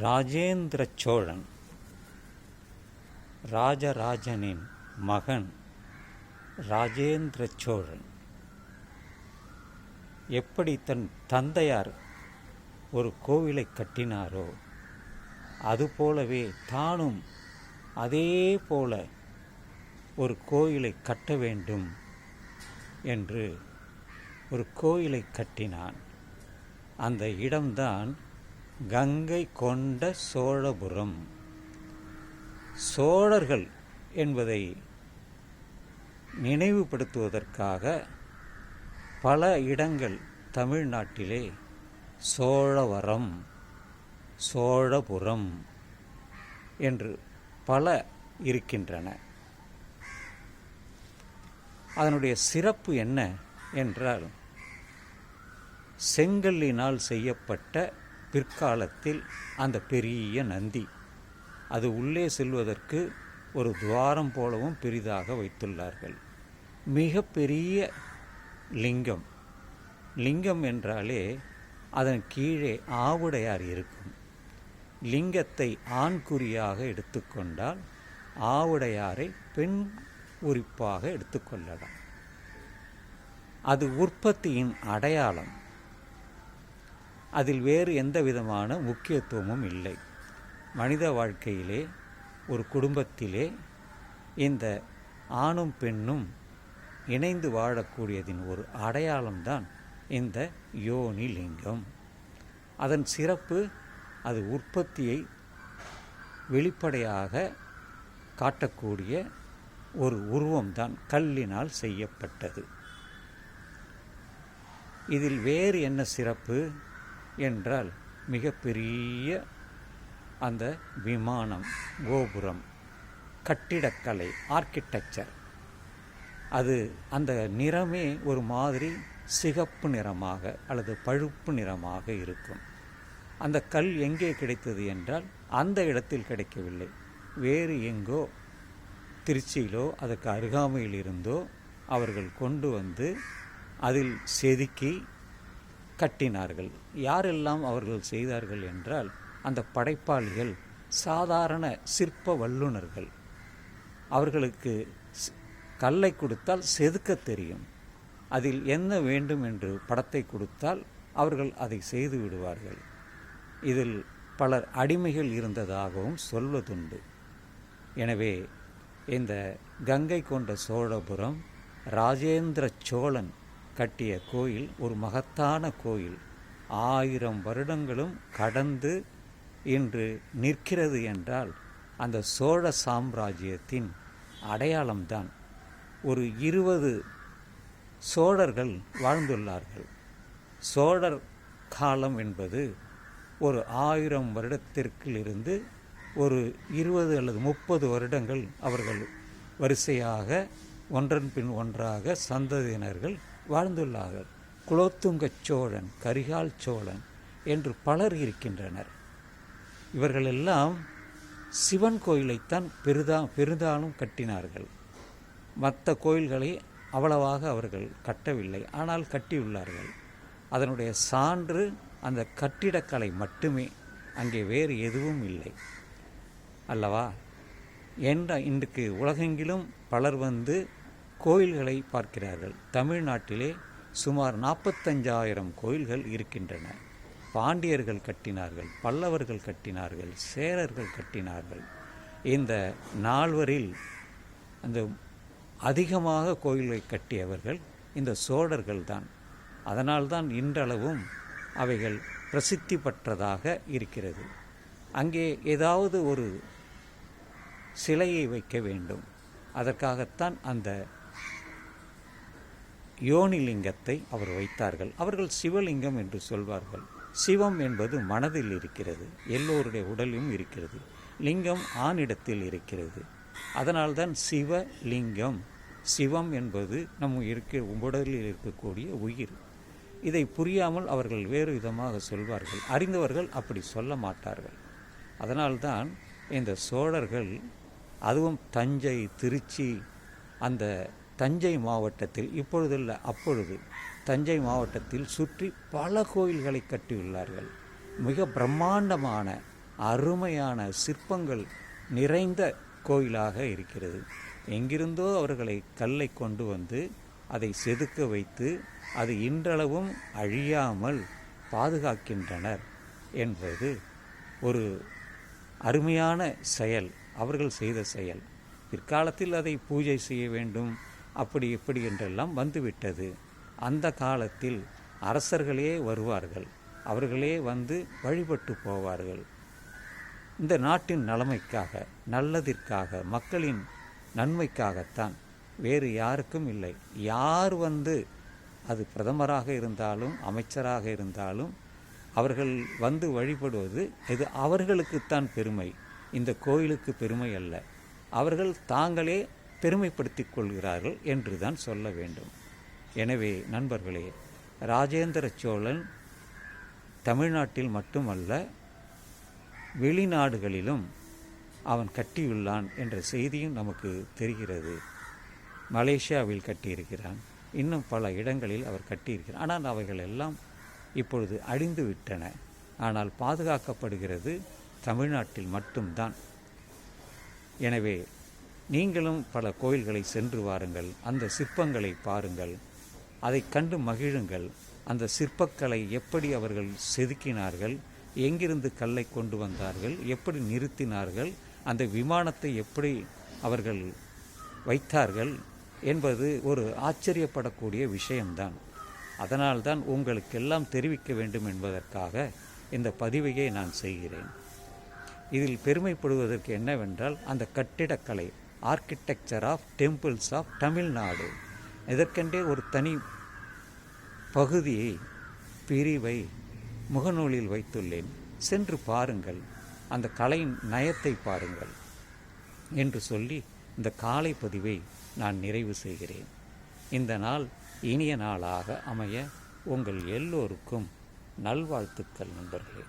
ராஜேந்திர சோழன் ராஜராஜனின் மகன் ராஜேந்திர சோழன். எப்படி தன் தந்தையார் ஒரு கோவிலை கட்டினாரோ அதுபோலவே தானும் அதே போல ஒரு கோயிலை கட்ட வேண்டும் என்று ஒரு கோயிலை கட்டினான். அந்த இடம்தான் கங்கை கொண்ட சோழபுரம். சோழர்கள் என்பதை நினைவுபடுத்துவதற்காக பல இடங்கள் தமிழ்நாட்டிலே சோழவரம் சோழபுரம் என்று பல இருக்கின்றன. அதனுடைய சிறப்பு என்ன என்றால் செங்கல்லினால் செய்யப்பட்ட பிற்காலத்தில் அந்த பெரிய நந்தி அது உள்ளே செல்வதற்கு ஒரு துவாரம் போலவும் பெரிதாக வைத்துள்ளார்கள். மிக பெரிய லிங்கம். லிங்கம் என்றாலே அதன் கீழே ஆவுடையார் இருக்கும். லிங்கத்தை ஆண் குறியாக எடுத்துக்கொண்டால் ஆவுடையாரை பெண் உரிப்பாக எடுத்துக்கொள்ளலாம் அது உற்பத்தியின் அடையாளம். அதில் வேறு எந்த விதமான முக்கியத்துவமும் இல்லை. மனித வாழ்க்கையிலே ஒரு குடும்பத்திலே இந்த ஆணும் பெண்ணும் இணைந்து வாழக்கூடியதின் ஒரு அடையாளம்தான் இந்த யோனி லிங்கம் அதன் சிறப்பு அது உற்பத்தியை வெளிப்படையாக காட்டக்கூடிய ஒரு உருவம்தான் கல்லினால் செய்யப்பட்டது. இதில் வேறு என்ன சிறப்பு? என்றால் மிகப்பெரிய அந்த விமானம் கோபுரம் கட்டிடக்கலை ஆர்கிடெக்சர் அது அந்த நிறமே ஒரு மாதிரி சிகப்பு நிறமாக அல்லது பழுப்பு நிறமாக இருக்கும். அந்த கல் எங்கே கிடைத்தது என்றால் அந்த இடத்தில் கிடைக்கவில்லை. வேறு எங்கோ திருச்சியிலோ அதற்கு அருகாமையில் இருந்தோ அவர்கள் கொண்டு வந்து அதில் செதுக்கி கட்டினார்கள். யாரெல்லாம் அவர்கள் செய்தார்கள் என்றால் அந்த படைப்பாளிகள் சாதாரண சிற்ப வல்லுநர்கள். அவர்களுக்கு கல்லை கொடுத்தால் செதுக்க தெரியும். அதில் என்ன வேண்டும் என்று படத்தை கொடுத்தால் அவர்கள் அதை செய்து விடுவார்கள். இதில் பலர் அடிமைகள் இருந்ததாகவும் சொல்வதுண்டு. எனவே இந்த கங்கை கொண்ட சோழபுரம் ராஜேந்திர சோழன் கட்டிய கோயில் ஒரு மகத்தான கோயில். ஆயிரம் வருடங்களும் கடந்து இன்று நிற்கிறது என்றால் அந்த சோழ சாம்ராஜ்யத்தின் அடையாளம்தான். ஒரு இருபது சோழர்கள் வாழ்ந்துள்ளார்கள். சோழர் காலம் என்பது ஒரு ஆயிரம் வருடத்திற்கிலிருந்து ஒரு இருபது அல்லது முப்பது வருடங்கள் அவர்கள் வரிசையாக ஒன்றன் பின் ஒன்றாக சந்ததியினர்கள் வாழ்ந்துள்ளார்கள். குலோத்துங்கச் சோழன் கரிகால் சோழன் என்று பலர் இருக்கின்றனர். இவர்களெல்லாம் சிவன் கோயிலைத்தான் பெரிதா பெரிதாலும் கட்டினார்கள். மற்ற கோயில்களை அவ்வளவாக அவர்கள் கட்டவில்லை. ஆனால் கட்டியுள்ளார்கள். அதனுடைய சான்று அந்த கட்டிடக்கலை மட்டுமே. அங்கே வேறு எதுவும் இல்லை. அல்லவா? என்ற இன்றைக்கு உலகெங்கிலும் பலர் வந்து கோயில்களை பார்க்கிறார்கள். தமிழ்நாட்டிலே சுமார் நாற்பத்தஞ்சாயிரம் கோயில்கள் இருக்கின்றன. பாண்டியர்கள் கட்டினார்கள் பல்லவர்கள் கட்டினார்கள் சேரர்கள் கட்டினார்கள். இந்த நால்வரில் அந்த அதிகமாக கோயிலை கட்டியவர்கள் இந்த சோழர்கள் தான். அதனால்தான் இன்றளவும் அவைகள் பிரசித்தி பெற்றதாக இருக்கிறது. அங்கே ஏதாவது ஒரு சிலையை வைக்க வேண்டும். அதற்காகத்தான் அந்த யோனிலிங்கத்தை அவர் வைத்தார்கள். அவர்கள் சிவலிங்கம் என்று சொல்வார்கள். சிவம் என்பது மனதில் இருக்கிறது எல்லோருடைய உடலும் இருக்கிறது லிங்கம் ஆணிடத்தில் இருக்கிறது. அதனால்தான் சிவலிங்கம் சிவம் என்பது நம் இருக்க உடலில் இருக்கக்கூடிய உயிர். இதை புரியாமல் அவர்கள் வேறு விதமாக சொல்வார்கள். அறிந்தவர்கள் அப்படி சொல்ல மாட்டார்கள். அதனால்தான் இந்த சோழர்கள் அதுவும் தஞ்சை திருச்சி அந்த தஞ்சை மாவட்டத்தில் இப்பொழுதல்ல அப்பொழுது தஞ்சை மாவட்டத்தில் சுற்றி பல கோயில்களை கட்டியுள்ளார்கள். மிக பிரம்மாண்டமான அருமையான சிற்பங்கள் நிறைந்த கோயிலாக இருக்கிறது. எங்கிருந்தோ அவர்களை கல்லை கொண்டு வந்து அதை செதுக்க வைத்து அது இன்றளவும் அழியாமல் பாதுகாக்கின்றனர் என்பது ஒரு அருமையான செயல். அவர்கள் செய்த செயல். பிற்காலத்தில் அதை பூஜை செய்ய வேண்டும் அப்படி இப்படி என்றெல்லாம் வந்துவிட்டது. அந்த காலத்தில் அரசர்களே வருவார்கள். அவர்களே வந்து வழிபட்டு போவார்கள். இந்த நாட்டின் நலமைக்காக நல்லதிற்காக மக்களின் நன்மைக்காகத்தான். வேறு யாருக்கும் இல்லை. யார் வந்து அது பிரதமராக இருந்தாலும் அமைச்சராக இருந்தாலும் அவர்கள் வந்து வழிபடுவது இது அவர்களுக்குத்தான் பெருமை. இந்த கோயிலுக்கு பெருமை அல்ல. அவர்கள் தாங்களே பெருமைப்படுத்திக் கொள்கிறார்கள் என்று தான் சொல்ல வேண்டும். எனவே நண்பர்களே ராஜேந்திர சோழன் தமிழ்நாட்டில் மட்டுமல்ல வெளிநாடுகளிலும் அவன் கட்டியுள்ளான் என்ற செய்தியும் நமக்கு தெரிகிறது. மலேசியாவில் கட்டியிருக்கிறான். இன்னும் பல இடங்களில் அவர் கட்டியிருக்கிறார். ஆனால் அவைகள் எல்லாம் இப்பொழுது அழிந்து விட்டன ஆனால் பாதுகாக்கப்படுகிறது தமிழ்நாட்டில் மட்டும்தான். எனவே நீங்களும் பல கோயில்களை சென்று வாருங்கள். அந்த சிற்பங்களை பாருங்கள். அதை கண்டு மகிழுங்கள். அந்த சிற்பக்கலை எப்படி அவர்கள் செதுக்கினார்கள்? எங்கிருந்து கல்லை கொண்டு வந்தார்கள்? எப்படி நிறுத்தினார்கள்? அந்த விமானத்தை எப்படி அவர்கள் வைத்தார்கள்? என்பது ஒரு ஆச்சரியப்படக்கூடிய விஷயம்தான். அதனால்தான் உங்களுக்கெல்லாம் தெரிவிக்க வேண்டும் என்பதற்காக இந்த பதிவையை நான் செய்கிறேன். இதில் பெருமைப்படுவதற்கு என்னவென்றால் அந்த கட்டிடக்கலை architecture of temples of Tamil Nadu இதற்கென்றே ஒரு தனி பகுதியை பிரிவை முகநூலில் வைத்துள்ளேன். சென்று பாருங்கள். அந்த கலையின் நயத்தை பாருங்கள். என்று சொல்லி இந்த காலை பதிவை நான் நிறைவு செய்கிறேன். இந்த நாள் இனிய நாளாக அமைய உங்கள் எல்லோருக்கும் நல்வாழ்த்துக்கள் நண்பர்களே.